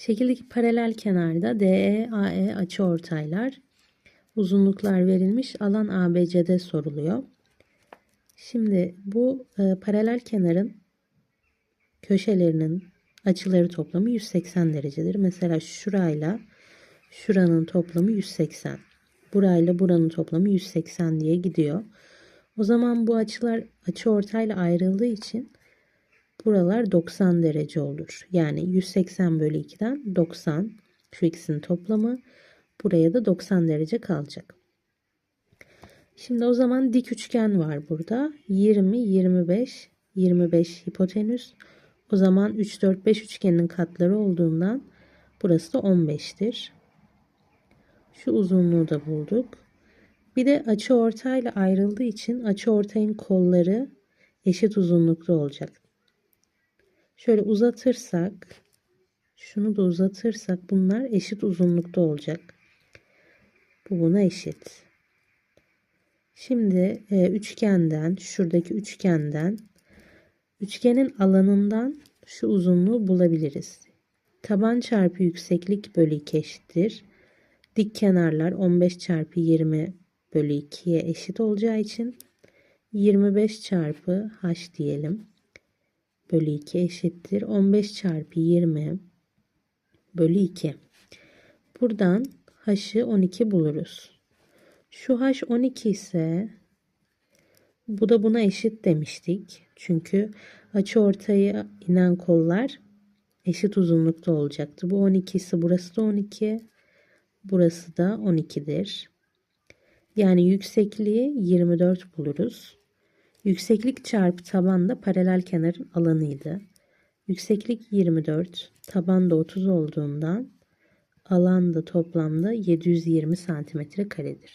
Şekildeki paralel kenarda DE, AE açıortaylar, uzunluklar verilmiş, alan ABC'de soruluyor. Şimdi bu e, paralel kenarın köşelerinin açıları toplamı 180 derecedir. Mesela şurayla şuranın toplamı 180. Burayla buranın toplamı 180 diye gidiyor. O zaman bu açılar açı ortayla ayrıldığı için buralar 90 derece olur. Yani 180 bölü 2'den 90 şu ikisinin toplamı buraya da 90 derece kalacak. Şimdi o zaman dik üçgen var burada. 20, 25, 25 hipotenüs. O zaman 3, 4, 5 üçgenin katları olduğundan burası da 15'tir. Şu uzunluğu da bulduk. Bir de açı ortayla ayrıldığı için açı ortayın kolları eşit uzunlukta olacak. Şöyle uzatırsak, şunu da uzatırsak bunlar eşit uzunlukta olacak. Bu buna eşit. Şimdi e, üçgenden, şuradaki üçgenden, üçgenin alanından şu uzunluğu bulabiliriz. Taban çarpı yükseklik bölü 2 eşittir. Dik kenarlar 15 çarpı 20 bölü 2'ye eşit olacağı için 25 çarpı h diyelim. Bölü 2 eşittir. 15 çarpı 20 bölü 2. Buradan h'ı 12 buluruz. Şu h 12 ise bu da buna eşit demiştik. Çünkü açı ortaya inen kollar eşit uzunlukta olacaktı. Bu 12 ise burası da 12. Burası da 12'dir. Yani yüksekliği 24 buluruz. Yükseklik çarpı taban da paralel kenarın alanıydı. Yükseklik 24, taban da 30 olduğundan alan da toplamda 720 santimetre karedir.